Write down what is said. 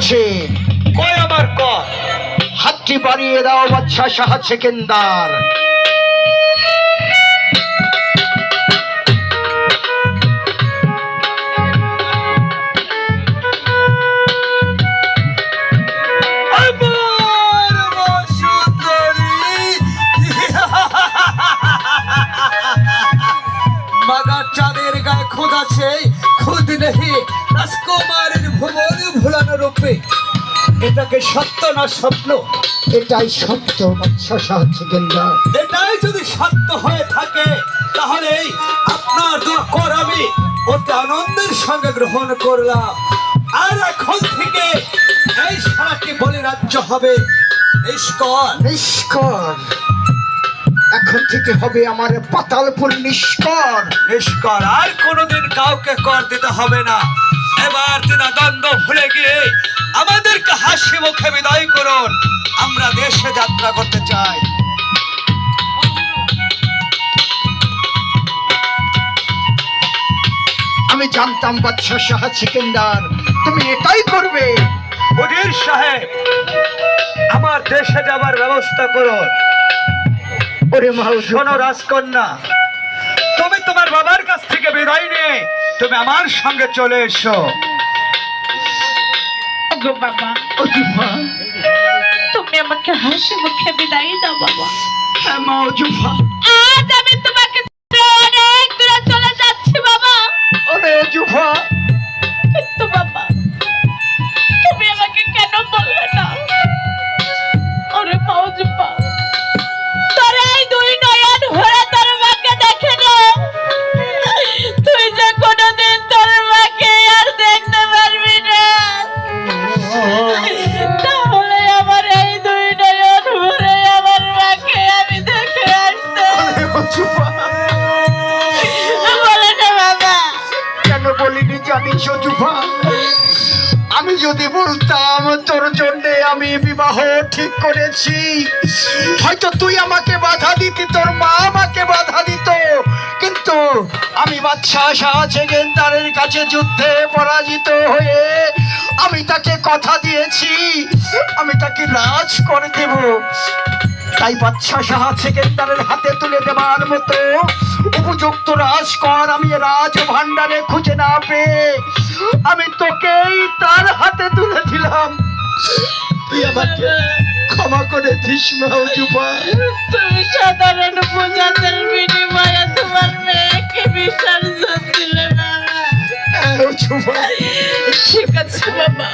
হয়েছে কই আমার কর হাতটি বাড়িয়ে দাও বাচ্চা সাহা সেকেন্দার। খুদ আছে খুদ নেই রাজকুমারের ভুবন রূপে এটাকে সত্য না স্বপ্ন? এটাই সত্য বাচ্চা এটাই যদি সত্য হয়ে থাকে তাহলে আপনার দোয়া আমি। অতি আনন্দের সঙ্গে গ্রহণ করলাম। আর এখন থেকে এই সারাটি বলে রাজ্য হবে নিষ্কর। নিষ্কর। এখন থেকে হবে আমার পাতালপুর নিষ্কর। নিষ্কর আর কোনোদিন কাউকে কর দিতে হবে না। এবার দিনা দ্বন্দ্ব ভুলে গিয়ে আমাদেরকে হাসি মুখে বিদায় করুন। আমরা দেশে যাত্রা করতে চাই। আমি জানতাম বাচ্চা সাহা সেকেন্দার তুমি এটাই করবে। উজির সাহেব আমার দেশে যাবার ব্যবস্থা করুন। ওরে মা শোনো রাজকন্যা তুমি তোমার বাবার কাছ থেকে বিদায় নিয়ে তুমি আমার সঙ্গে চলে এসো। বাবা তুমি আমাকে হাসি মুখে বিদায় দাও বাবা। হ্যাঁ আজ আমি তোমাকে কেন বলিনি জানিস অজুফা আমি যদি বলতাম, তোর জন্য আমি বিবাহ ঠিক করেছি। হয়তো তুই আমাকে বাধা দিতি, তোর মা আমাকে বাধা দিত। কিন্তু আমি বাচ্চা সাহায্যে গেন্দারের কাছে যুদ্ধে পরাজিত হয়ে আমি তাকে কথা দিয়েছি। আমি তাকে রাজ করে দেব। তাই বাচ্চা সাহা সেকেন্দারের হাতে তুলে দেবার মতো উপযুক্ত রাজকর আমি রাজ ভান্ডারে খুঁজে না পেয়ে আমি তোকেই তার হাতে তুলে দিলাম তুই আমাকে ক্ষমা করে দিস মাউজুবা তুমি সাধারণ বিনিময়ে তোমার মেয়েকে বিসর্জন দিলে মাউজুবা ঠিক আছে বাবা।